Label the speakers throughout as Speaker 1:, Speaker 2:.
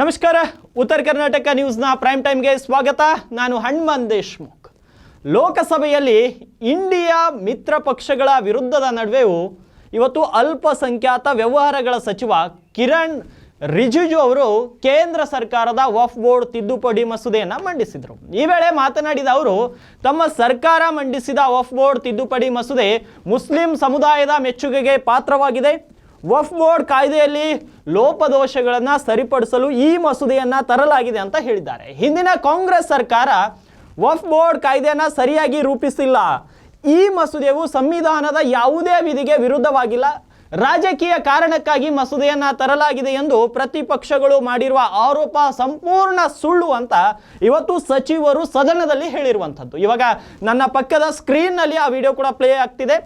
Speaker 1: ನಮಸ್ಕಾರ. ಉತ್ತರ ಕರ್ನಾಟಕ ನ್ಯೂಸ್ನ ಪ್ರೈಮ್ ಟೈಮ್ಗೆ ಸ್ವಾಗತ. ನಾನು ಹಣ್ಮನ್ ದೇಶ್ಮುಖ್. ಲೋಕಸಭೆಯಲ್ಲಿ ಇಂಡಿಯಾ ಮಿತ್ರ ಪಕ್ಷಗಳ ವಿರುದ್ಧದ ನಡುವೆಯೂ ಇವತ್ತು ಅಲ್ಪಸಂಖ್ಯಾತ ವ್ಯವಹಾರಗಳ ಸಚಿವ ಕಿರಣ್ ರಿಜಿಜು ಅವರು ಕೇಂದ್ರ ಸರ್ಕಾರದ ವಫ್ ಬೋರ್ಡ್ ತಿದ್ದುಪಡಿ ಮಸೂದೆಯನ್ನು ಮಂಡಿಸಿದರು. ಈ ವೇಳೆ ಮಾತನಾಡಿದ ಅವರು, ತಮ್ಮ ಸರ್ಕಾರ ಮಂಡಿಸಿದ ವಫ್ ಬೋರ್ಡ್ ತಿದ್ದುಪಡಿ ಮಸೂದೆ ಮುಸ್ಲಿಂ ಸಮುದಾಯದ ಮೆಚ್ಚುಗೆಗೆ ಪಾತ್ರವಾಗಿದೆ. ವಫ್ ಬೋರ್ಡ್ ಕಾಯ್ದೆಯಲ್ಲಿ ಲೋಪದೋಷಗಳನ್ನು ಸರಿಪಡಿಸಲು ಈ ಮಸೂದೆಯನ್ನು ತರಲಾಗಿದೆ ಅಂತ ಹೇಳಿದ್ದಾರೆ. ಹಿಂದಿನ ಕಾಂಗ್ರೆಸ್ ಸರ್ಕಾರ ವಫ್ ಬೋರ್ಡ್ ಕಾಯ್ದೆಯನ್ನು ಸರಿಯಾಗಿ ರೂಪಿಸಿಲ್ಲ. ಈ ಮಸೂದೆಯು ಸಂವಿಧಾನದ ಯಾವುದೇ ವಿಧಿಗೆ ವಿರುದ್ಧವಾಗಿಲ್ಲ. ರಾಜಕೀಯ ಕಾರಣಕ್ಕಾಗಿ ಮಸೂದೆಯನ್ನು ತರಲಾಗಿದೆ ಎಂದು ಪ್ರತಿಪಕ್ಷಗಳು ಮಾಡಿರುವ ಆರೋಪ ಸಂಪೂರ್ಣ ಸುಳ್ಳು ಅಂತ ಇವತ್ತು ಸಚಿವರು ಸದನದಲ್ಲಿ ಹೇಳಿರುವಂಥದ್ದು. ಇವಾಗ ನನ್ನ ಪಕ್ಕದ ಸ್ಕ್ರೀನ್ನಲ್ಲಿ ಆ ವಿಡಿಯೋ ಕೂಡ ಪ್ಲೇ ಆಗ್ತಿದೆ.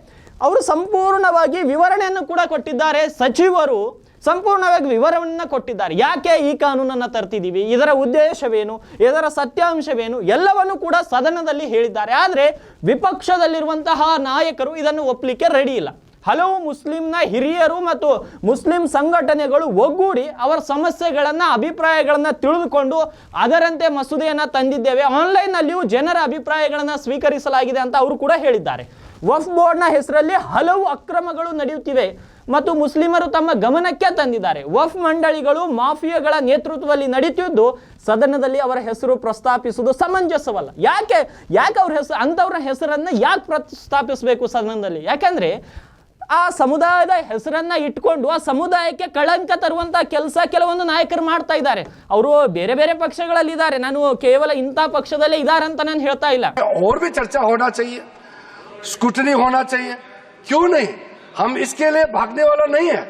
Speaker 1: ಅವರು ಸಂಪೂರ್ಣವಾಗಿ ವಿವರಣೆಯನ್ನು ಕೂಡ ಕೊಟ್ಟಿದ್ದಾರೆ. ಸಚಿವರು ಸಂಪೂರ್ಣವಾಗಿ ವಿವರವನ್ನು ಕೊಟ್ಟಿದ್ದಾರೆ. ಯಾಕೆ ಈ ಕಾನೂನನ್ನು ತರ್ತಿದ್ದೀವಿ ಇದರ ಉದ್ದೇಶವೇನು? ಇದರ ಸತ್ಯಾಂಶವೇನು? ಎಲ್ಲವನ್ನು ಕೂಡ ಸದನದಲ್ಲಿ ಹೇಳಿದ್ದಾರೆ. ಆದರೆ ವಿಪಕ್ಷದಲ್ಲಿರುವಂತಹ ನಾಯಕರು ಇದನ್ನು ಒಪ್ಪಲಿಕ್ಕೆ ರೆಡಿ ಇಲ್ಲ. ಹಲವು ಮುಸ್ಲಿಂನ ಹಿರಿಯರು ಮತ್ತು ಮುಸ್ಲಿಂ ಸಂಘಟನೆಗಳು ಒಗ್ಗೂಡಿ ಅವರ ಸಮಸ್ಯೆಗಳನ್ನು, ಅಭಿಪ್ರಾಯಗಳನ್ನು ತಿಳಿದುಕೊಂಡು ಅದರಂತೆ ಮಸೂದೆಯನ್ನು ತಂದಿದ್ದೇವೆ. ಆನ್ಲೈನ್ನಲ್ಲಿಯೂ ಜನರ ಅಭಿಪ್ರಾಯಗಳನ್ನು ಸ್ವೀಕರಿಸಲಾಗಿದೆ ಅಂತ ಅವರು ಕೂಡ ಹೇಳಿದ್ದಾರೆ. ವಫ್ ಬೋರ್ಡ್ನ ಹೆಸರಲ್ಲಿ ಹಲವು ಅಕ್ರಮಗಳು ನಡೆಯುತ್ತಿವೆ ಮತ್ತು ಮುಸ್ಲಿಮರು ತಮ್ಮ ಗಮನಕ್ಕೆ ತಂದಿದ್ದಾರೆ. ವಫ್ ಮಂಡಳಿಗಳು ಮಾಫಿಯಾಗಳ ನೇತೃತ್ವದಲ್ಲಿ ನಡೀತಿದ್ದು ಸದನದಲ್ಲಿ ಅವರ ಹೆಸರು ಪ್ರಸ್ತಾಪಿಸುವುದು ಸಮಂಜಸವಲ್ಲ. ಯಾಕೆ? ಯಾಕೆ ಅವ್ರ ಹೆಸರು ಅಂಥವ್ರ ಹೆಸರನ್ನು ಯಾಕೆ ಪ್ರಸ್ತಾಪಿಸಬೇಕು ಸದನದಲ್ಲಿ? ಯಾಕಂದ್ರೆ, ಆ ಸಮುದಾಯದ ಹೆಸರನ್ನ ಇಟ್ಕೊಂಡು, ಆ ಸಮುದಾಯಕ್ಕೆ ಕಳಂಕ ತರುವಂತ ಕೆಲಸ ಕೆಲವೊಂದು ನಾಯಕರು ಮಾಡ್ತಾ ಇದ್ದಾರೆ. ಅವರು ಬೇರೆ ಬೇರೆ ಪಕ್ಷಗಳಲ್ಲಿ ಇದ್ದಾರೆ ನಾನು ಕೇವಲ ಇಂಥ ಪಕ್ಷದಲ್ಲೇ ಇದ್ದಾರೆ ಅಂತ ನಾನು ಹೇಳ್ತಾ ಇಲ್ಲ.
Speaker 2: स्कूटनी होना चाहिए। क्यों नहीं? हम इसके लिए भागने वाला नहीं है।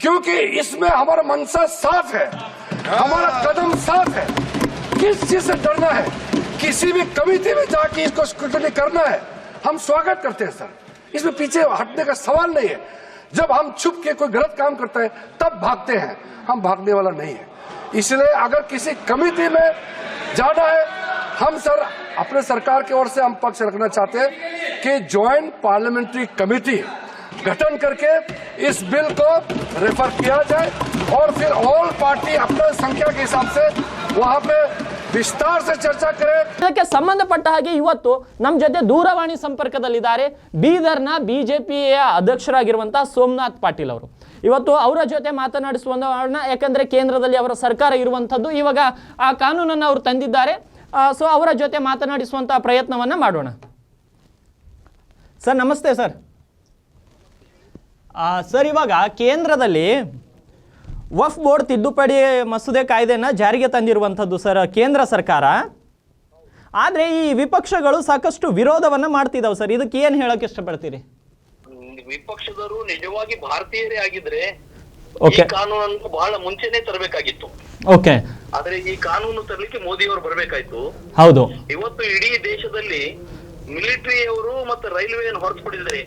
Speaker 2: क्योंकि इसमें हमारा मनसा साफ़ है। हमारा कदम साफ़ है। किस चीज़ से डरना है? किसी भी कमिटी में जाके इसको स्क्रूटनी करना है। हम स्वागत करते हैं, सर। इसमें पीछे हटने का सवाल नहीं है। जब हम छुप के कोई गलत काम करता है, तब भागते हैं। हम भागने वाला नहीं है। इसलिए अगर किसी कमिटी में जाना है, हम, सर, अपने सरकार की ओर से हम पक्ष रखना चाहते हैं। कि ज्वाइंट पार्लियामेंट्री कमेटी गठन करके इस बिल को रेफर किया जाए और फिर ऑल पार्टी अपने संख्या के हिसाब से वहां पे विस्तार से चर्चा करें
Speaker 1: ಇದಕ್ಕೆ ಸಂಬಂಧಪಟ್ಟ ಹಾಗೆ ಇವತ್ತು ನಮ್ಮ ಜೊತೆ ದೂರವಾಣಿ ಸಂಪರ್ಕದಲ್ಲಿದ್ದಾರೆ ಬೀದರ್ನ ಬಿಜೆಪಿಯ ಅಧ್ಯಕ್ಷರಾಗಿರುವಂತಹ ಸೋಮನಾಥ್ ಪಾಟೀಲ್ ಅವರು ಇವತ್ತು ಅವರ ಜೊತೆ ಮಾತನಾಡಿಸುವಂತ ಯಾಕಂದ್ರೆ ಕೇಂದ್ರದಲ್ಲಿ ಅವರ ಸರ್ಕಾರ ಇರುವಂಥದ್ದು ಇವಾಗ ಆ ಕಾನೂನನ್ನು ಅವರು ತಂದಿದ್ದಾರೆ ಸೊ ಅವರ ಜೊತೆ ಮಾತನಾಡಿಸುವಂಥ ಪ್ರಯತ್ನವನ್ನ ಮಾಡೋಣ ಸರ್ ನಮಸ್ತೆ ಸರ್. ಆ, ಸರ್ ಇವಾಗ ಕೇಂದ್ರದಲ್ಲಿ ವಫ್ ಬೋರ್ಡ್ ತಿದ್ದುಪಡಿ ಮಸೂದೆ ಕಾಯ್ದೆನ ಜಾರಿಗೆ ತಂದಿರುವಂಥದ್ದು ಸರ್ ಕೇಂದ್ರ ಸರ್ಕಾರ. ಆದರೆ ಈ ವಿಪಕ್ಷಗಳು ಸಾಕಷ್ಟು ವಿರೋಧವನ್ನು ಮಾಡ್ತಿದ್ದಾವೆ ಸರ್. ಇದಕ್ಕೆ ಏನು ಹೇಳಕ್ಕೆ ಇಷ್ಟಪಡ್ತೀರಿ?
Speaker 3: ವಿಪಕ್ಷದವರು ನಿಜವಾಗಿ ಭಾರತೀಯರೇ ಆಗಿದ್ರೆ ಈ ಕಾನೂನನ್ನು ಬಹಳ ಮುಂಚೆನೆ ತರಬೇಕಾಗಿತ್ತು.
Speaker 1: ಓಕೆ
Speaker 3: ಆದ್ರೆ ಈ ಕಾನೂನು ತರಲಿಕ್ಕೆ ಮೋದಿ ಅವರು ಬರಬೇಕಾಯ್ತು.
Speaker 1: ಹೌದು.
Speaker 3: ಇವತ್ತು ಇಡೀ ದೇಶದಲ್ಲಿ ಮಿಲಿಟರಿಯವರು ಮತ್ತು ರೈಲ್ವೆಯನ್ನು ಹೊರತುಪಡಿಸಿದರೆ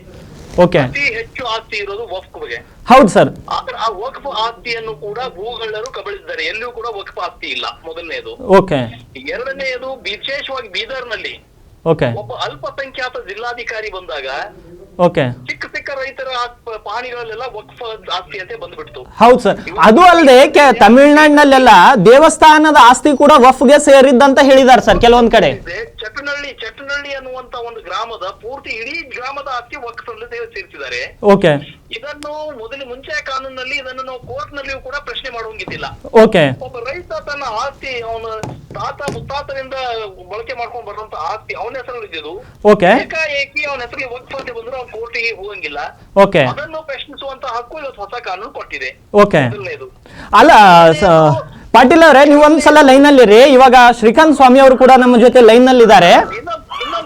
Speaker 1: ಓಕೆ
Speaker 3: ಅತಿ ಹೆಚ್ಚು ಆಸ್ತಿ ಇರೋದು ವಕ್ಫ್ ಬಗ್ಗೆ
Speaker 1: ಹೌದು ಸರ್.
Speaker 3: ಆದ್ರೆ ಆ ವಕ್ಫ್ ಆಸ್ತಿಯನ್ನು ಕೂಡ ಭೂಗಳ್ಳರು ಕಬಳಿಸಿದ್ದಾರೆ. ಎಲ್ಲಿಯೂ ಕೂಡ ವಕ್ಫ್ ಆಸ್ತಿ ಇಲ್ಲ. ಮೊದಲನೆಯದು
Speaker 1: ಓಕೆ
Speaker 3: ಎರಡನೆಯದು ವಿಶೇಷವಾಗಿ ಬೀದರ್ನಲ್ಲಿ
Speaker 1: ಓಕೆ
Speaker 3: ಒಬ್ಬ ಅಲ್ಪಸಂಖ್ಯಾತ ಜಿಲ್ಲಾಧಿಕಾರಿ ಬಂದಾಗ
Speaker 1: ಓಕೆ
Speaker 3: ಚಿಕ್ಕ ಚಿಕ್ಕ ರೈತರ ಪಾಣಿಗಳಲ್ಲೆಲ್ಲ ವಕ್ಫ್ ಆಸ್ತಿ ಅಂತ ಬಂದ್ಬಿಡ್ತು.
Speaker 1: ಹೌದು ಸರ್. ಅದು ಅಲ್ಲದೆ ತಮಿಳ್ನಾಡಿನಲ್ಲೆಲ್ಲ ದೇವಸ್ಥಾನದ ಆಸ್ತಿ ಕೂಡ ವಫ್ಗೆ ಸೇರಿದ್ದಂತ ಹೇಳಿದ್ದಾರೆ ಸರ್ ಕೆಲವೊಂದ್ ಕಡೆ.
Speaker 3: ಇದೆ. ಚಟ್ಟನಹಳ್ಳಿ ಚಟ್ಟನಹಳ್ಳಿ ಅನ್ನುವಂತ ಒಂದು ಗ್ರಾಮದ ಪೂರ್ತಿ ಇಡೀ ಗ್ರಾಮದ ಆಸ್ತಿ ವಕ್ಫಲ್ಲಿ ಸೇರಿಸಿದ್ದಾರೆ.
Speaker 1: ಓಕೆ
Speaker 3: ಇದನ್ನು ಮೊದಲು ಮುಂಚೆ ಕಾನೂನಲ್ಲಿ ಇದನ್ನು ನಾವು ಕೋರ್ಟ್ ನಲ್ಲಿಯೂ ಕೂಡ ಪ್ರಶ್ನೆ ಮಾಡುವಂಗಿದ್ದಿಲ್ಲ.
Speaker 1: ಓಕೆ
Speaker 3: ಒಬ್ಬ ರೈತ ತನ್ನ ಆಸ್ತಿ ಅವನ ತಾತ ಬಳಕೆ ಮಾಡ್ಕೊಂಡು ಬರುವಂತ ಆಸ್ತಿ ಅವನ ಹೆಸರಲ್ಲಿ ಇದ್ದಿದ್ದು.
Speaker 1: ಓಕೆ
Speaker 3: ಏಕಾಏಕಿ ಅವನ ಹೆಸರಿಗೆ ವಕ್ಫ್ ಅಂತ ಬಂದ್ರೆ ಅವ್ನ ಕೋರ್ಟಿಗೆ ಹೋಗಂಗಿಲ್ಲ.
Speaker 1: ಓಕೆ
Speaker 3: ಅದನ್ನು ಪ್ರಶ್ನಿಸುವಂತ ಹಕ್ಕು ಇವತ್ತು ಹೊಸ ಕಾನೂನು ಕೊಟ್ಟಿದೆ.
Speaker 1: ಓಕೆ
Speaker 3: ಮೊದಲನೇದು.
Speaker 1: ಅಲ್ಲ ಪಾಟೀಲ್ ಅವರೇ ನೀವು ಒಂದ್ಸಲ ಅಲ್ಲಿ ರೀ ಇವಾಗ ಶ್ರೀಕಾಂತ್ ಸ್ವಾಮಿ ಅವರು ಕೂಡ ನಮ್ಮ ಜೊತೆ ಲೈನ್ ಇದ್ದಾರೆ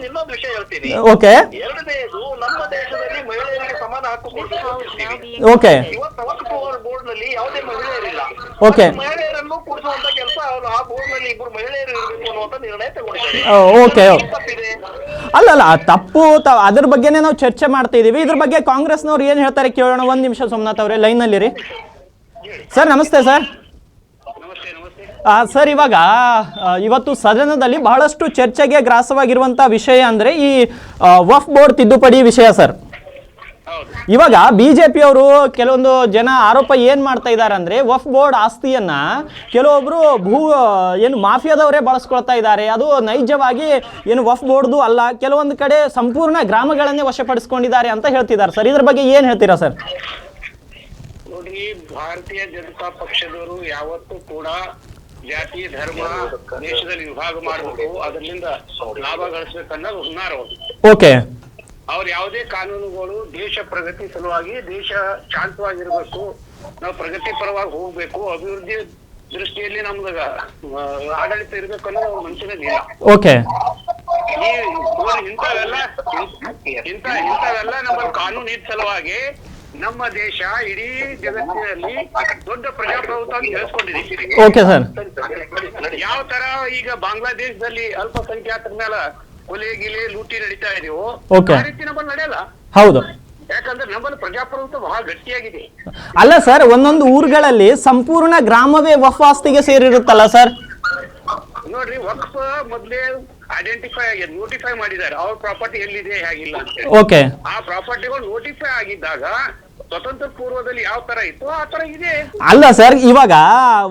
Speaker 3: ಇನ್ನೊಂದು ವಿಷಯ ಹೇಳ್ತೀನಿ.
Speaker 1: ಓಕೆ
Speaker 3: ಎರಡನೇದು ನಮ್ಮ ಸಮಾನ ಹಕ್ಕು ಓಕೆ
Speaker 1: ಓಕೆ
Speaker 3: ಇವತ್ತು ವಕ್ಫ್ ಬೋರ್ಡ್ನಲ್ಲಿ ಯಾವುದೇ ಮಹಿಳೆಯರಿಲ್ಲ.
Speaker 1: Okay.
Speaker 3: ಮತ್ತೆ ಮಹಿಳೆಯರನ್ನು ಕೂರಿಸುವಂತ ಕೆಲಸ ಅವರು ಆ ಬೋರ್ಡ್ನಲ್ಲಿ ಇಬ್ಬರು ಮಹಿಳೆಯರು ಇರಬೇಕು ಅನ್ನುವಂತ ನಿರ್ಣಯ ತಗೊಂಡಿದ್ದಾರೆ.
Speaker 1: ಆ, okay.
Speaker 3: ತಪ್ಪಿದೆ?
Speaker 1: ಅಲ್ಲ ಅಲ್ಲ ತಪ್ಪು ಅದ್ರ ಬಗ್ಗೆನೇ ನಾವು ಚರ್ಚೆ ಮಾಡ್ತಾ ಇದೀವಿ. ಇದ್ರ ಬಗ್ಗೆ ಕಾಂಗ್ರೆಸ್ನವ್ರು ಏನು ಹೇಳ್ತಾರೆ ಕೇಳೋಣ. ಒಂದ್ ನಿಮಿಷ ಸೋಮನಾಥ್ ಅವರೇ ಲೈನಲ್ಲಿ ರೀ ಸರ್ ನಮಸ್ತೆ ಸರ್
Speaker 3: ನಮಸ್ತೆ ನಮಸ್ತೆ.
Speaker 1: ಸರ್ ಇವಾಗ ಇವತ್ತು ಸದನದಲ್ಲಿ ಬಹಳಷ್ಟು ಚರ್ಚೆಗೆ ಗ್ರಾಸವಾಗಿರುವಂಥ ವಿಷಯ ಅಂದರೆ ಈ ವಫ್ ಬೋರ್ಡ್ ತಿದ್ದುಪಡಿ ವಿಷಯ ಸರ್ ಇವಾಗ ಬಿಜೆಪಿ ಅವರು ಕೆಲವೊಂದು ಜನ ಆರೋಪ ಏನ್ ಮಾಡ್ತಾ ಇದ್ದಾರೆ ಅಂದ್ರೆ ವಫ್ ಬೋರ್ಡ್ ಆಸ್ತಿಯನ್ನ ಕೆಲವೊಬ್ರು ಭೂ ಏನು ಮಾಫಿಯಾದವರೇ ಬಳಸ್ಕೊಳ್ತಾ ಇದ್ದಾರೆ. ಅದು ನೈಜವಾಗಿ ಏನು ವಫ್ ಬೋರ್ಡ್ದು ಅಲ್ಲ ಕೆಲವೊಂದು ಕಡೆ ಸಂಪೂರ್ಣ ಗ್ರಾಮಗಳನ್ನೇ ವಶಪಡಿಸ್ಕೊಂಡಿದ್ದಾರೆ ಅಂತ ಹೇಳ್ತಿದ್ದಾರೆ. ಸರ್ ಇದ್ರ ಬಗ್ಗೆ ಏನ್ ಹೇಳ್ತೀರಾ ಸರ್?
Speaker 4: ನೋಡಿ ಭಾರತೀಯ ಜನತಾ ಪಕ್ಷದವರು ಯಾವತ್ತೂ ಕೂಡ ಜಾತಿ ಧರ್ಮ ದೇಶದಲ್ಲಿ ವಿಭಾಗ ಮಾಡಬೇಕು. ಅದರಿಂದ ಲಾಭ ಗಳಿಸ್ಬೇಕನ್ನೋದು ಹುನ್ನಾರ
Speaker 1: ಓಕೆ.
Speaker 4: ಅವ್ರ ಯಾವುದೇ ಕಾನೂನುಗಳು ದೇಶ ಪ್ರಗತಿ ಸಲುವಾಗಿ ದೇಶ ಶಾಂತವಾಗಿರ್ಬೇಕು. ನಾವು ಪ್ರಗತಿ ಪರವಾಗಿ ಹೋಗ್ಬೇಕು. ಅಭಿವೃದ್ಧಿ ದೃಷ್ಟಿಯಲ್ಲಿ ನಮ್ದು ಆಡಳಿತ ಇರ್ಬೇಕು ಅನ್ನೋದು ಅವ್ರ ಇಲ್ಲ.
Speaker 1: ಓಕೆ.
Speaker 4: ಈ ಇವ್ರು ಇಂಥವೆಲ್ಲ ಇಂಥ ಇಂಥವೆಲ್ಲ ನಮ್ಮ ಕಾನೂನು ಇದ್ದ ಸಲುವಾಗಿ ನಮ್ಮ ದೇಶ ಇಡೀ ಜಗತ್ತಿನಲ್ಲಿ ದೊಡ್ಡ ಪ್ರಜಾಪ್ರಭುತ್ವ ಬೆಳೆಸ್ಕೊಂಡಿದೆ
Speaker 1: ಓಕೆ ಸರ್.
Speaker 4: ಯಾವ ತರ ಈಗ ಬಾಂಗ್ಲಾದೇಶದಲ್ಲಿ ಅಲ್ಪಸಂಖ್ಯಾತರ ಮೇಲೆ ಕೊಲೆ ಗಿಲೆ ಲೂಟಿ ನಡೀತಾ ಇದೆಯೋ. ಆ ರೀತಿ ನಮ್ಮಲ್ಲಿ ನಡೆಯಲ್ಲ?
Speaker 1: ಹೌದು.
Speaker 4: ಯಾಕಂದ್ರೆ ನಮ್ಮಲ್ಲಿ ಪ್ರಜಾಪ್ರಭುತ್ವ ಬಹಳ ಗಟ್ಟಿಯಾಗಿದೆ.
Speaker 1: ಅಲ್ಲ ಸರ್ ಒಂದೊಂದು ಊರುಗಳಲ್ಲಿ ಸಂಪೂರ್ಣ ಗ್ರಾಮವೇ ವಫ್ ಆಸ್ತಿಗೆ ಸೇರಿರುತ್ತಲ್ಲ ಸರ್?
Speaker 4: ನೋಡ್ರಿ ವಕ್ಫ್ ಮೊದ್ಲೇ ಐಡೆಂಟಿಫೈ ನೋಟಿಫೈ ಮಾಡಿದ್ದಾರೆ. ಅವ್ರ ಪ್ರಾಪರ್ಟಿ ಎಲ್ಲಿದೆ ಹೇಗಿಲ್ಲ ಅಂತ
Speaker 1: ಓಕೆ
Speaker 4: ಆ ಪ್ರಾಪರ್ಟಿಗಳು ನೋಟಿಫೈ ಆಗಿದ್ದಾಗ ಸ್ವತಂತ್ರ ಪೂರ್ವದಲ್ಲಿ ಯಾವ ತರ ಇತ್ತು ಆ ತರ ಇದೆ.
Speaker 1: ಅಲ್ಲ ಸರ್ ಇವಾಗ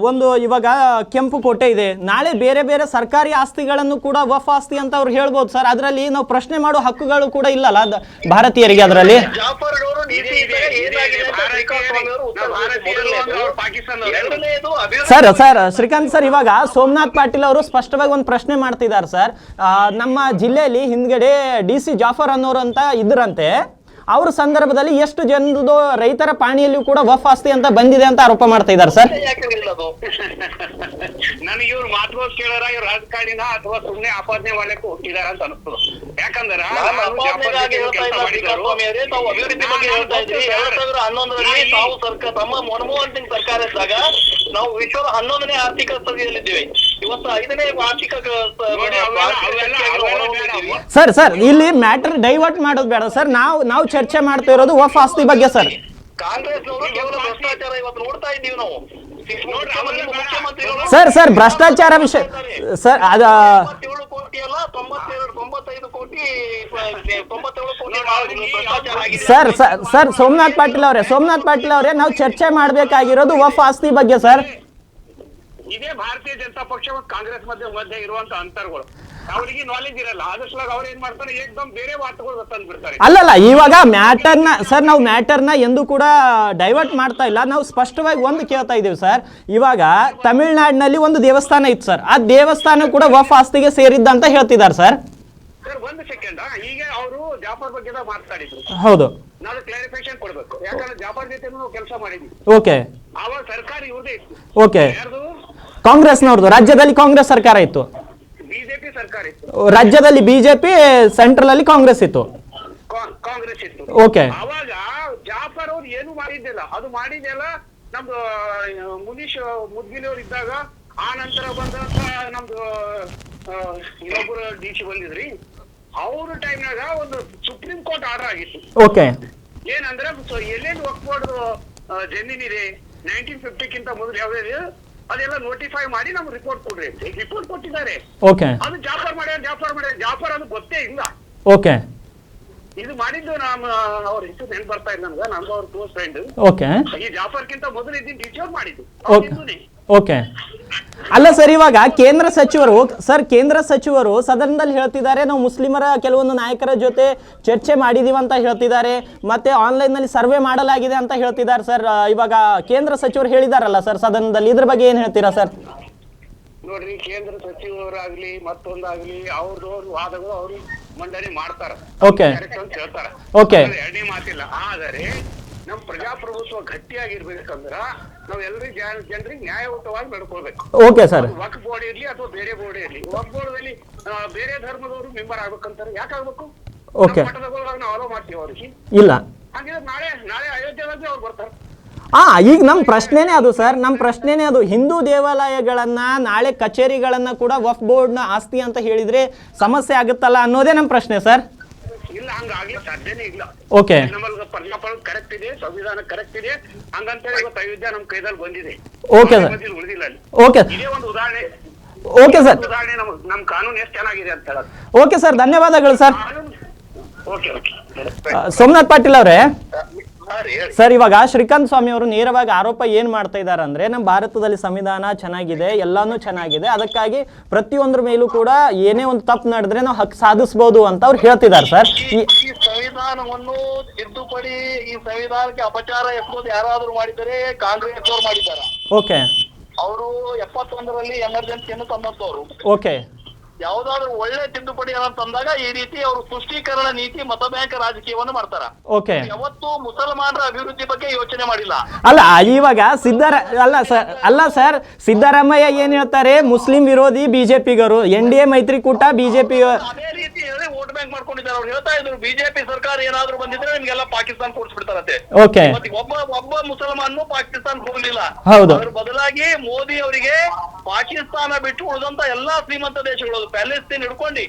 Speaker 1: ಒಂದು ಇವಾಗ ಕೆಂಪು ಕೋಟೆ ಇದೆ. ನಾಳೆ ಬೇರೆ ಬೇರೆ ಸರ್ಕಾರಿ ಆಸ್ತಿಗಳನ್ನು ಕೂಡ ವಫ್ ಆಸ್ತಿ ಅಂತ ಅವ್ರು ಹೇಳ್ಬೋದು ಸರ್. ಅದರಲ್ಲಿ ನಾವು ಪ್ರಶ್ನೆ ಮಾಡೋ ಹಕ್ಕುಗಳು ಕೂಡ ಇಲ್ಲಲ್ಲ ಅದ್- ಭಾರತೀಯರಿಗೆ ಅದರಲ್ಲಿ?
Speaker 4: ಜಾಫರ್ ಅವರು ನೀತಿ ಇದ್ದಾಗ ಏನಾಗಿದೆ ಅಂತ ಶ್ರೀಕಾಂತ್ ಸ್ವಾಮಿ ಅವರು ಉತ್ತರ ಕೊಟ್ಟಿದ್ದಾರೆ. ಮೊದಲನೇದು. ಎರಡನೇದು ಅಭಿವೃದ್ಧಿ
Speaker 1: ಸರ್ ಸರ್ ಶ್ರೀಕಾಂತ್ ಸರ್ ಇವಾಗ ಸೋಮನಾಥ್ ಪಾಟೀಲ್ ಅವರು ಸ್ಪಷ್ಟವಾಗಿ ಒಂದು ಪ್ರಶ್ನೆ ಮಾಡ್ತಿದ್ದಾರೆ ಸರ್. ಆ, ನಮ್ಮ ಜಿಲ್ಲೆಯಲ್ಲಿ ಹಿಂದ್ಗಡೆ ಡಿ ಸಿ ಜಾಫರ್ ಅನ್ನೋರು ಅಂತ ಇದ್ರಂತೆ. ಅವ್ರ ಸಂದರ್ಭದಲ್ಲಿ ಎಷ್ಟು ಜನದ ರೈತರ ಪಾಣಿಯಲ್ಲಿ ಕೂಡ ವಫ್ ಆಸ್ತಿ ಅಂತ ಬಂದಿದೆ ಅಂತ ಆರೋಪ ಮಾಡ್ತಾ ಇದ್ದಾರೆ ಸರ್?
Speaker 4: ನನಗೆ ಇವ್ರ ಮಾತು ಕೇಳಾರ ಇವ್ರ ರಾಜಕಾರಣಿನ ಅಥವಾ ಸುಮ್ನೆ ಆಪಾದನೆ ಮಾಡ್ಲಿಕ್ಕೆ ಹೋಗ್ತಿದಾರ ಅಂತ ಅನಿಸ್ತದೆ ಯಾಕಂದ್ರ
Speaker 3: ಹನ್ನೊಂದರಲ್ಲಿ ತಾವು ಸರ್ಕಾರ ತಮ್ಮ ಮನಮೋಹನ್ ಸಿಂಗ್ ಸರ್ಕಾರ ಇದ್ದಾಗ ನಾವು ವಿಶ್ವದ ಹನ್ನೊಂದನೇ ಆರ್ಥಿಕ ಸ್ಥಿತಿಯಲ್ಲಿದ್ದೇವೆ. ಇವತ್ತು ಐದನೇ ಆರ್ಥಿಕ.
Speaker 1: ಸರ್ ಸರ್ ಇಲ್ಲಿ ಮ್ಯಾಟರ್ ಡೈವರ್ಟ್ ಮಾಡೋದು ಬೇಡ ಸರ್. ನಾವು ನಾವು ಚರ್ಚೆ ಮಾಡ್ತಾ ಇರೋದು ವಫ್ ಆಸ್ತಿ ಬಗ್ಗೆ ಸರ್
Speaker 3: ಕಾಂಗ್ರೆಸ್ನವರು ಕೇವಲ ಭ್ರಷ್ಟಾಚಾರ ಇವತ್ತು ನೋಡ್ತಾ ಇದ್ದೀವಿ ನಾವು.
Speaker 4: ನೋಡ್ರಿ, ಅವೆಲ್ಲ ಬೇಡ.
Speaker 3: ಮುಖ್ಯಮಂತ್ರಿಗಳು
Speaker 1: ಸರ್ ಸರ್ ಭ್ರಷ್ಟಾಚಾರ ವಿಷಯ ಸರ್ ಅದ ಸರ್ ಸರ್ ಸೋಮನಾಥ್ ಪಾಟೀಲ್ ಅವರೇ ಸೋಮನಾಥ್ ಪಾಟೀಲ್ ಅವರೇ ನಾವು ಚರ್ಚೆ ಮಾಡಬೇಕಾಗಿರೋದು ವಫ್ ಆಸ್ತಿ ಬಗ್ಗೆ ಸರ್
Speaker 4: ಇದೇ ಭಾರತೀಯ ಜನತಾ ಪಕ್ಷ ಮತ್ತು ಕಾಂಗ್ರೆಸ್ ಮಧ್ಯೆ ಮಧ್ಯೆ ಇರುವಂತ ಅಂತರಗಳು. ಅವರಿಗೆ ನಾಲೆಜ್ ಇರಲ್ಲ. ಆದಷ್ಟು ಅವ್ರು ಏನ್ ಮಾಡ್ತಾರೆ ಏಕ್ದಮ್ ಬೇರೆ ವಾರ್ತೆಗಳು ತಂದು ಬಿಡ್ತಾರೆ
Speaker 1: ಅಲ್ಲಲ್ಲ ಇವಾಗ ಮ್ಯಾಟರ್ನ ಸರ್ ನಾವು ಮ್ಯಾಟರ್ನ ಎಂದೂ ಕೂಡ ಡೈವರ್ಟ್ ಮಾಡ್ತಾ ಇಲ್ಲ. ನಾವು ಸ್ಪಷ್ಟವಾಗಿ ಒಂದು ಕೇಳ್ತಾ ಇದ್ದೀವಿ ಸರ್. ಇವಾಗ ತಮಿಳ್ನಾಡಿನಲ್ಲಿ ಒಂದು ದೇವಸ್ಥಾನ ಇತ್ತು ಸರ್. ಆ ದೇವಸ್ಥಾನ ಕೂಡ ವಫ್ ಆಸ್ತಿಗೆ ಸೇರಿದ್ದ ಅಂತ ಹೇಳ್ತಿದ್ದಾರೆ ಸರ್.
Speaker 4: ಸರ್ ಒಂದು ಸೆಕೆಂಡ್ ಈಗ ಅವರು ಜಾಫರ್ ಬಗ್ಗೆ ಮಾತಾಡಿದ್ರು.
Speaker 1: ಹೌದು.
Speaker 4: ನಾನು ಕ್ಲಾರಿಫಿಕೇಶನ್ ಕೊಡ್ಬೇಕು. ಯಾಕಂದ್ರೆ ಜಾಫರ್ ಜೊತೆ ಕೆಲಸ ಮಾಡಿದ್ವಿ.
Speaker 1: ಓಕೆ.
Speaker 4: ಅವಾಗ ಸರ್ಕಾರ ಇವ್ರದೇ ಇತ್ತು.
Speaker 1: ಓಕೆ.
Speaker 4: ಕಾಂಗ್ರೆಸ್
Speaker 1: ಕಾಂಗ್ರೆಸ್ನವ್ರದ್ದು. ರಾಜ್ಯದಲ್ಲಿ ಕಾಂಗ್ರೆಸ್ ಸರ್ಕಾರ ಇತ್ತು.
Speaker 4: ಬಿಜೆಪಿ ಸರ್ಕಾರ ಇತ್ತು.
Speaker 1: ರಾಜ್ಯದಲ್ಲಿ ಬಿಜೆಪಿ ಸೆಂಟ್ರಲ್ ಅಲ್ಲಿ ಕಾಂಗ್ರೆಸ್ ಇತ್ತು.
Speaker 4: ಕಾಂಗ್ರೆಸ್ ಇತ್ತು.
Speaker 1: ಓಕೆ.
Speaker 4: ಅವಾಗ ಜಾಫರ್ ಅವ್ರು ಏನು ಮಾಡಿದ್ದಿಲ್ಲ. ಅದು ಮಾಡಿದ್ದೆಲ್ಲ ನಮ್ದು ಮುನೀಶ್ ಮುದ್ಗಿಲಿ ಅವ್ರು ಇದ್ದಾಗ ಆ ನಂತರ ಬಂದಂತ ನಮ್ದು ಇನ್ನೊಬ್ಬರು ಡಿ ಸಿ ಬಂದಿದ್ರಿ. ಅವ್ರ ಟೈಮ್ನಾಗ ಒಂದು ಸುಪ್ರೀಂ ಕೋರ್ಟ್ ಆರ್ಡರ್ ಆಗಿತ್ತು.
Speaker 1: ಓಕೆ.
Speaker 4: ಏನಂದ್ರೆ ಎಲ್ಲೇನು ಇದೆ ಜಮೀನಿದೆ? ನೈನ್ಟೀನ್ ಫಿಫ್ಟಿಕ್ಕಿಂತ ಮೊದಲು ಯಾವ್ದು ಅದೆಲ್ಲ ನೋಟಿಫೈ ಮಾಡಿ ನಮ್ಗೆ ರಿಪೋರ್ಟ್ ಕೊಡ್ರಿ ಅಂತ. ರಿಪೋರ್ಟ್ ಕೊಟ್ಟಿದ್ದಾರೆ.
Speaker 1: ಓಕೆ
Speaker 4: ಅದು ಜಾಫರ್ ಮಾಡ್ಯಾರ ಜಾಫರ್ ಮಾಡ್ಯಾರ ಜಾಫರ್ ಅದು ಗೊತ್ತೇ ಇಲ್ಲ.
Speaker 1: ಓಕೆ
Speaker 4: ಇದು ಮಾಡಿದ್ದು ನಮ್ಮ ಅವ್ರ ಹೆಸರು ನೆನ್ ಬರ್ತಾ ಇಲ್ಲ ನಮ್ಗೆ ನಮ್ದು ಅವ್ರ ಕ್ಲೋಸ್ ಫ್ರೆಂಡ್
Speaker 1: ಓಕೆ
Speaker 4: ಈ ಜಾಫರ್ಗಿಂತ ಮೊದಲು ಇದ್ದೀನಿ ಟೀಚರ್ ಮಾಡಿದ್ದು.
Speaker 1: ಓಕೆ ಓಕೆ ಅಲ್ಲ ಸರ್ ಇವಾಗ ಕೇಂದ್ರ ಸಚಿವರು ಸರ್ ಕೇಂದ್ರ ಸಚಿವರು ಸದನದಲ್ಲಿ ಹೇಳ್ತಿದ್ದಾರೆ ನಾವು ಮುಸ್ಲಿಮರ ಕೆಲವೊಂದು ನಾಯಕರ ಜೊತೆ ಚರ್ಚೆ ಮಾಡಿದೀವಿ ಅಂತ ಹೇಳ್ತಿದ್ದಾರೆ ಮತ್ತೆ ಆನ್ಲೈನ್ನಲ್ಲಿ ಸರ್ವೆ ಮಾಡಲಾಗಿದೆ ಅಂತ ಹೇಳ್ತಿದ್ದಾರೆ ಸರ್. ಇವಾಗ ಕೇಂದ್ರ ಸಚಿವರು ಹೇಳಿದಾರಲ್ಲ ಸರ್ ಸದನದಲ್ಲಿ ಇದ್ರ ಬಗ್ಗೆ ಏನು ಹೇಳ್ತೀರಾ ಸರ್?
Speaker 4: ನೋಡ್ರಿ ಕೇಂದ್ರ ಸಚಿವರಾಗ್ಲಿ ಮತ್ತೊಂದಾಗ್ಲಿ ಅವ್ರದವ್ರ ವಾದಗಳು ಅವರು ಮಂಡನೆ ಮಾಡ್ತಾರೆ. ಹೇಳ್ತಾರ. ಎರಡನೇ ಮಾತಿಲ್ಲ. ಆದರೆ ನಮ್ ಪ್ರಜಾಪ್ರಭುತ್ವ ಗಟ್ಟಿಯಾಗಿರ್ಬೇಕಂದ್ರ ನಾವ್ ಎಲ್ರಿ ಜನರಿಗೆ ನ್ಯಾಯಯುತವಾಗಿ ನಡ್ಕೊಳ್ಬೇಕು.
Speaker 1: ಓಕೆ ಸರ್
Speaker 4: ವಕ್ ಬೋರ್ಡ್ ಇರ್ಲಿ ಅಥವಾ ಬೇರೆ ಬೋರ್ಡ್ ಇರ್ಲಿ. ವಕ್ ಬೋರ್ಡ್ ಅಲ್ಲಿ ಬೇರೆ ಧರ್ಮದವರು ಮೆಂಬರ್ ಆಗ್ಬೇಕಂತಾರೆ. ಯಾಕಾಗ್ಬೇಕು?
Speaker 1: ಓಕೆ
Speaker 4: ನಮ್ಮ ನಾವು ಅಲೋ ಮಾಡ್ತೀವಿ ಅವ್ರಿಗೆ.
Speaker 1: ಇಲ್ಲ.
Speaker 4: ಹಾಗಿದ್ರೆ ನಾಳೆ ನಾಳೆ ಅಯೋಧ್ಯೆಯಲ್ಲಿ ಅವ್ರು ಬರ್ತಾರೆ.
Speaker 1: ಆ ಈಗ ನಮ್ಮ ಪ್ರಶ್ನೆನೇ ಅದು ಸರ್ ನಮ್ಮ ಪ್ರಶ್ನೆನೇ ಅದು. ಹಿಂದೂ ದೇವಾಲಯಗಳನ್ನ ನಾಳೆ ಕಚೇರಿಗಳನ್ನ ಕೂಡ ವಫ್ ಬೋರ್ಡ್ನ ಆಸ್ತಿ ಅಂತ ಹೇಳಿದ್ರೆ ಸಮಸ್ಯೆ ಆಗುತ್ತಲ್ಲ ಅನ್ನೋದೇ ನಮ್ಮ ಪ್ರಶ್ನೆ ಸರ್
Speaker 4: ಇಲ್ಲ ಹಂಗಾಗ್ಲಿ ಸಾಧ್ಯನೇ ಇಲ್ಲ.
Speaker 1: ಓಕೆ
Speaker 4: ನಮ್ಮಲ್ಲಿ ಪ್ರಜಾಪ್ರಭುತ್ವ ಕರೆಕ್ಟ್ ಇದೆ ಸಂವಿಧಾನ ಕರೆಕ್ಟ್ ಇದೆ. ಹಂಗಂತೇಳಿ ಇವತ್ತು ಅಯೋಧ್ಯ ನಮ್ ಕೈದಲ್ಲಿ ಬಂದಿದೆ.
Speaker 1: ಓಕೆ.
Speaker 4: ಬಂದಿಲ್ಲ, ಉಳಿದಿಲ್ಲ ಅಲ್ಲಿ.
Speaker 1: ಓಕೆ
Speaker 4: ಇದೇ ಒಂದು ಉದಾಹರಣೆ.
Speaker 1: ಓಕೆ ಸರ್
Speaker 4: ಉದಾಹರಣೆ ನಮ್ ನಮ್ ಕಾನೂನು ಎಷ್ಟು ಚೆನ್ನಾಗಿದೆ ಅಂತ ಹೇಳೋದು.
Speaker 1: ಓಕೆ ಸರ್ ಧನ್ಯವಾದಗಳು
Speaker 4: sir okay
Speaker 1: okay Somnath Patil ಅವರೇ. ಸರ್ ಇವಾಗ ಶ್ರೀಕಾಂತ್ ಸ್ವಾಮಿ ಅವರು ನೇರವಾಗಿ ಆರೋಪ ಏನ್ ಮಾಡ್ತಾ ಇದ್ದಾರೆ ಅಂದ್ರೆ ನಮ್ಮ ಭಾರತದಲ್ಲಿ ಸಂವಿಧಾನ ಚೆನ್ನಾಗಿದೆ ಎಲ್ಲಾನು ಚೆನ್ನಾಗಿದೆ. ಅದಕ್ಕಾಗಿ ಪ್ರತಿಯೊಂದ್ರ ಮೇಲೂ ಕೂಡ ಏನೇ ಒಂದು ತಪ್ಪು ನಡೆದ್ರೆ ನಾವು ಹಕ್ ಸಾಧಿಸಬಹುದು ಅಂತ ಅವ್ರು ಹೇಳ್ತಿದ್ದಾರೆ ಸರ್.
Speaker 3: ಈ ಸಂವಿಧಾನವನ್ನು ತಿದ್ದುಪಡಿ ಈ ಸಂವಿಧಾನಕ್ಕೆ ಅಪಚಾರ ಎಪ್ಪೋದು ಯಾರಾದ್ರೂ ಮಾಡಿದರೆ ಕಾಂಗ್ರೆಸ್ ಅವರು ಮಾಡಿದ್ದಾರೆ?
Speaker 1: ಓಕೆ.
Speaker 3: ಅವರು ಎಪ್ಪತ್ತೊಂದರಲ್ಲಿ ಎಮರ್ಜೆನ್ಸಿಯನ್ನು ತಂದಂತವ್ರು
Speaker 1: ಓಕೆ.
Speaker 3: ಯಾವ್ದಾದ್ರು ಒಳ್ಳೆ ತಿದ್ದುಪಡಿ ಅಂತ ತಂದಾಗ ಈ ರೀತಿ ಅವರು ತುಷ್ಟೀಕರಣ ನೀತಿ ಮತ ಬ್ಯಾಂಕ್ ರಾಜಕೀಯವನ್ನು ಮಾಡ್ತಾರ.
Speaker 1: ಓಕೆ
Speaker 3: ಯಾವತ್ತು ಮುಸಲ್ಮಾನರ ಅಭಿವೃದ್ಧಿ ಬಗ್ಗೆ ಯೋಚನೆ ಮಾಡಿಲ್ಲ.
Speaker 1: ಅಲ್ಲ ಇವಾಗ ಸಿದ್ದರ ಅಲ್ಲ ಸರ್ ಅಲ್ಲ ಸರ್ ಸಿದ್ದರಾಮಯ್ಯ ಏನ್ ಹೇಳ್ತಾರೆ? ಮುಸ್ಲಿಂ ವಿರೋಧಿ ಬಿಜೆಪಿಗರು ಎನ್ ಡಿ ಎ ಮೈತ್ರಿಕೂಟ ಬಿಜೆಪಿ
Speaker 3: ಅದೇ ರೀತಿ ಹೇಳಿ ವೋಟ್ ಬ್ಯಾಂಕ್ ಮಾಡ್ಕೊಂಡಿದ್ದಾರೆ. ಅವ್ರು ಹೇಳ್ತಾ ಇದ್ರು ಬಿಜೆಪಿ ಸರ್ಕಾರ ಏನಾದ್ರು ಬಂದಿದ್ರೆ ನಿಮ್ಗೆಲ್ಲ ಪಾಕಿಸ್ತಾನ ಕೊಡ್ಸ್ಬಿಡ್ತಾರಂತೆ
Speaker 1: ಓಕೆ
Speaker 3: ಒಬ್ಬ ಒಬ್ಬ ಮುಸಲ್ಮಾನ್ ಪಾಕಿಸ್ತಾನ ಹೋಗ್ಲಿಲ್ಲ.
Speaker 1: ಹೌದು.
Speaker 3: ಅದ್ರ ಬದಲಾಗಿ ಮೋದಿ ಅವರಿಗೆ ಪಾಕಿಸ್ತಾನ ಬಿಟ್ಟು ಉಳಿದಂತ ಎಲ್ಲಾ ಶ್ರೀಮಂತ ದೇಶಗಳು ಪ್ಯಾಲೆಸ್ತೀನ್ ಹಿಡ್ಕೊಂಡು.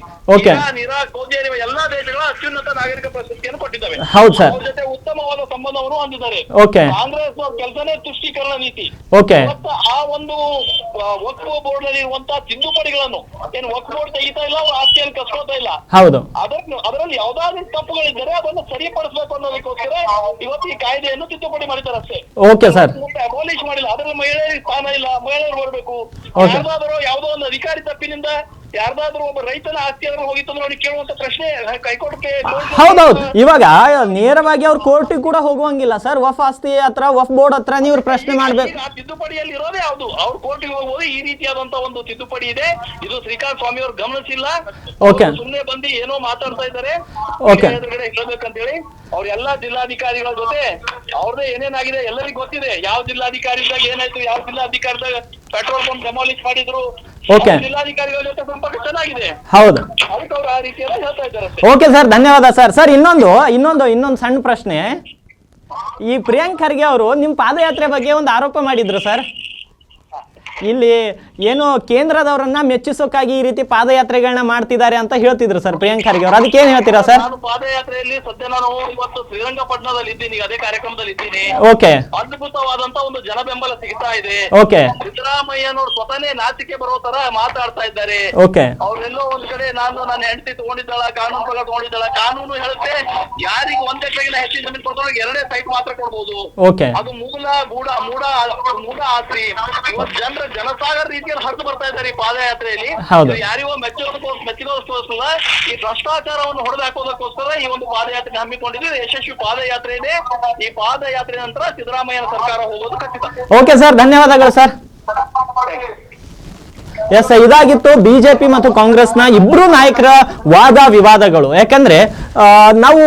Speaker 3: ಇರಾನ್ ಇರಾಕ್ ಸೌದಿ ಅರೇಬಿಯಾ ಎಲ್ಲಾ ದೇಶಗಳ ಅತ್ಯುನ್ನತ ನಾಗರಿಕ ಪ್ರಶಸ್ತಿಯನ್ನು ಕೊಟ್ಟಿದ್ದಾವೆ. ಅವ್ರ ಜೊತೆ ಉತ್ತಮವಾದ ಸಂಬಂಧವನ್ನು ಹೊಂದಿದ್ದಾರೆ. ಕಾಂಗ್ರೆಸ್ ಕೆಲಸನೇ ತುಷ್ಟೀಕರಣ ನೀತಿ. ಇವತ್ತು ಆ ಒಂದು ವಕ್ಫ್ ಬೋರ್ಡ್ನಲ್ಲಿ ಇರುವಂತಹ ತಿದ್ದುಪಡಿಗಳನ್ನು ಏನು ವಕ್ಫ್ ಬೋರ್ಡ್ ತೆಗಿತಾ ಇಲ್ಲ ಅವ್ರ ಆಸ್ತಿಯನ್ನು ಕಸ್ಕೋತಾ ಇಲ್ಲ.
Speaker 1: ಹೌದು.
Speaker 3: ಅದನ್ನು ಅದರಲ್ಲಿ ಯಾವ್ದಾದ್ರು ತಪ್ಪುಗಳಿದ್ದರೆ ಅದನ್ನು ಸರಿಪಡಿಸಬೇಕು ಅನ್ನೋದಕ್ಕೋಸ್ಕರ ಇವತ್ತು ಈ ಕಾಯ್ದೆಯನ್ನು ತಿದ್ದುಪಡಿ ಮಾಡಿದ್ದಾರೆ ಅಷ್ಟೇ.
Speaker 1: ಓಕೆ ಸರ್
Speaker 3: ಅಬೋಲಿಷ್ ಮಾಡಿಲ್ಲ. ಅದರಲ್ಲಿ ಮಹಿಳೆಯರಿಗೆ ಸ್ಥಾನ ಇಲ್ಲ ಮಹಿಳೆಯರು ಬರಬೇಕು. ಯಾರ್ದಾದ್ರು ಯಾವುದೋ ಒಂದು ಅಧಿಕಾರಿ ತಪ್ಪಿನಿಂದ ಯಾರ್ದಾದ್ರೂ ಒಬ್ಬ ರೈತನ ಆಸ್ತಿ ಅದ್ರ ಹೋಗಿತ್ತು ಅಂದ್ರೆ ಕೇಳುವಂತ ಪ್ರಶ್ನೆ ಹೈಕೋರ್ಟ್ಗೆ
Speaker 1: ಹೌದೌದು. ಇವಾಗ ನೇರವಾಗಿ ಅವ್ರ ಕೋರ್ಟಿಗೆ ಕೂಡ ಹೋಗುವಂಗಿಲ್ಲ. ಸರ್ ವಫ್ ಆಸ್ತಿ ಹತ್ರ ವಫ್ ಬೋರ್ಡ್ ಹತ್ರ ನೀವು ಪ್ರಶ್ನೆ ಮಾಡ್ಬೇಕು.
Speaker 3: ಆ ತಿದ್ದುಪಡಿಯಲ್ಲಿ ಇರೋದೇ ಯಾವ್ದು? ಅವ್ರ ಕೋರ್ಟಿಗೆ ಹೋಗ್ಬೋದು ಈ ರೀತಿಯಾದಂತ ಒಂದು ತಿದ್ದುಪಡಿ ಇದೆ. ಇದು ಶ್ರೀಕಾಂತ್ ಸ್ವಾಮಿ ಅವ್ರ ಗಮನಿಸಿಲ್ಲ.
Speaker 1: ಓಕೆ
Speaker 3: ಸುಮ್ಮನೆ ಬಂದು ಏನೋ ಮಾತಾಡ್ತಾ ಇದ್ದಾರೆ.
Speaker 1: ಓಕೆ
Speaker 3: ಎದುರುಗಡೆ ಹೇಳ್ಬೇಕಂತ ಹೇಳಿ ಅವ್ರ ಎಲ್ಲಾ ಜಿಲ್ಲಾಧಿಕಾರಿಗಳ ಜೊತೆ ಅವ್ರದೇ ಏನೇನಾಗಿದೆ ಎಲ್ಲರಿಗೂ ಗೊತ್ತಿದೆ. ಯಾವ ಜಿಲ್ಲಾಧಿಕಾರಿದಾಗ ಏನಾಯ್ತು ಯಾವ ಜಿಲ್ಲಾಧಿಕಾರಿದಾಗ ಪೆಟ್ರೋಲ್ ಪಂಪ್ ಡೆಮಾಲಿಶ್ ಮಾಡಿದ್ರು
Speaker 1: Okay.
Speaker 3: ಅವ್ರ ಜಿಲ್ಲಾಧಿಕಾರಿಗಳ ಜೊತೆ ಸಂಪರ್ಕ ಚೆನ್ನಾಗಿದೆ.
Speaker 1: ಹೌದು.
Speaker 3: ಅದಕ್ಕೆ ಅವ್ರು ಆ ರೀತಿಯೆಲ್ಲ ಹೇಳ್ತಾ ಇದ್ದಾರೆ ಅಷ್ಟೇ.
Speaker 1: ಓಕೆ ಸರ್ ಧನ್ಯವಾದ ಸರ್ ಸರ್ ಇನ್ನೊಂದು ಇನ್ನೊಂದು ಇನ್ನೊಂದು ಸಣ್ಣ ಪ್ರಶ್ನೆ. ಈ ಪ್ರಿಯಾಂಕ್ ಖರ್ಗೆ ಅವರು ನಿಮ್ಮ ಪಾದಯಾತ್ರೆ ಬಗ್ಗೆ ಒಂದು ಆರೋಪ ಮಾಡಿದ್ರು ಸರ್ ಇಲ್ಲಿ ಏನು ಕೇಂದ್ರದವರನ್ನ ಮೆಚ್ಚಿಸೋಕ್ಕಾಗಿ ಈ ರೀತಿ ಪಾದಯಾತ್ರೆಗಳನ್ನ ಮಾಡ್ತಿದ್ದಾರೆ ಅಂತ ಹೇಳ್ತಿದ್ರು ಸರ್ ಪ್ರಿಯಾಂಕ್ ಖರ್ಗೆ ಅವರು. ಅದಕ್ಕೆ ಏನ್ ಹೇಳ್ತೀರಾ ಸರ್?
Speaker 3: ನಾನು ಪಾದಯಾತ್ರೆಯಲ್ಲಿ ಸದ್ಯ ನಾನು ಇವತ್ತು ಶ್ರೀರಂಗಪಟ್ಟಣದಲ್ಲಿ ಇದ್ದೀನಿ ಅದೇ ಕಾರ್ಯಕ್ರಮದಲ್ಲಿ ಇದ್ದೀನಿ.
Speaker 1: ಓಕೆ.
Speaker 3: ಅದ್ಭುತವಾದಂತ ಒಂದು ಜನ ಬೆಂಬಲ ಸಿಗ್ತಾ ಇದೆ.
Speaker 1: ಓಕೆ.
Speaker 3: ಸಿದ್ದರಾಮಯ್ಯನವರು ಸ್ವತಃನೇ ನಾಚಿಕೆ ಬರೋ ತರ ಮಾತಾಡ್ತಾ ಇದ್ದಾರೆ.
Speaker 1: ಓಕೆ.
Speaker 3: ಅವ್ರೆಲ್ಲೋ ಒಂದ್ ಕಡೆ ನಾನು ನನ್ನ ಹೆಂಡತಿ ತಗೊಂಡಿದ್ದಾಳ ಕಾನೂನು ಪ್ರಕಾರ ತಗೊಂಡಿದ್ದಾಳ ಕಾನೂನು ಹೇಳುತ್ತೆ ಯಾರಿಗೆ ಒಂದೇ ಎಕರೆಗಿನ ಹೆಚ್ಚಿನ ಜಮೀನು ಕೊಡ್ತಾರೆ ಎರಡೇ ಸೈಟ್ ಮಾತ್ರ ಕೊಡ್ಬೋದು.
Speaker 1: ಓಕೆ.
Speaker 3: ಅದು ಮೂಲ ಮೂಡ ಮೂಡ ಮೂಡ ಆಸ್ತಿ. ಇವತ್ತು ಜನರ ಜನಸಾಗರ ರೀತಿಯಲ್ಲಿ ಹರಿದು ಬರ್ತಾ ಇದ್ದಾರೆ ಈ ಪಾದಯಾತ್ರೆಯಲ್ಲಿ.
Speaker 1: ಹೌದು.
Speaker 3: ಯಾರಿಗೋ ಮೆಚ್ಚೋದಕ್ಕೋಸ್ಕರ ಮೆಚ್ಚೋದಕ್ಕೋಸ್ಕರ ಈ ಭ್ರಷ್ಟಾಚಾರವನ್ನು ಹೊಡೆದು ಹಾಕೋದಕ್ಕೋಸ್ಕರ ಈ ಒಂದು ಪಾದಯಾತ್ರೆ ಹಮ್ಮಿಕೊಂಡಿದ್ದು ಯಶಸ್ವಿ ಪಾದಯಾತ್ರೆ ಇದೆ ಈ ಪಾದಯಾತ್ರೆ ನಂತರ ಸಿದ್ದರಾಮಯ್ಯನ ಸರ್ಕಾರ ಹೋಗೋದು ಖಚಿತ.
Speaker 1: ಓಕೆ ಸರ್ ಧನ್ಯವಾದಗಳು ಸರ್ ಎಸ್ ಇದಾಗಿತ್ತು ಬಿಜೆಪಿ ಮತ್ತು ಕಾಂಗ್ರೆಸ್ನ ಇಬ್ರು ನಾಯಕರ ವಾದ ವಿವಾದಗಳು. ಯಾಕಂದ್ರೆ ನಾವು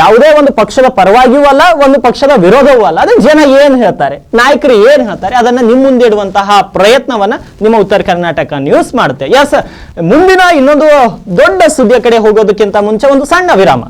Speaker 1: ಯಾವುದೇ ಒಂದು ಪಕ್ಷದ ಪರವಾಗಿಯೂ ಅಲ್ಲ, ಒಂದು ಪಕ್ಷದ ವಿರೋಧವೂ ಅಲ್ಲ. ಅದನ್ನ ಜನ ಏನ್ ಹೇಳ್ತಾರೆ? ನಾಯಕರು ಏನ್ ಹೇಳ್ತಾರೆ? ಅದನ್ನ ನಿಮ್ಮ ಮುಂದೆ ಇಡುವಂತಹ ಪ್ರಯತ್ನವನ್ನ ನಿಮ್ಮ ಉತ್ತರ ಕರ್ನಾಟಕ ನ್ಯೂಸ್ ಮಾಡುತ್ತೆ. ಎಸ್, ಮುಂದಿನ ಇನ್ನೊಂದು ದೊಡ್ಡ ಸುದ್ದಿಯ ಕಡೆ ಹೋಗೋದಕ್ಕಿಂತ ಮುಂಚೆ ಒಂದು ಸಣ್ಣ ವಿರಾಮ.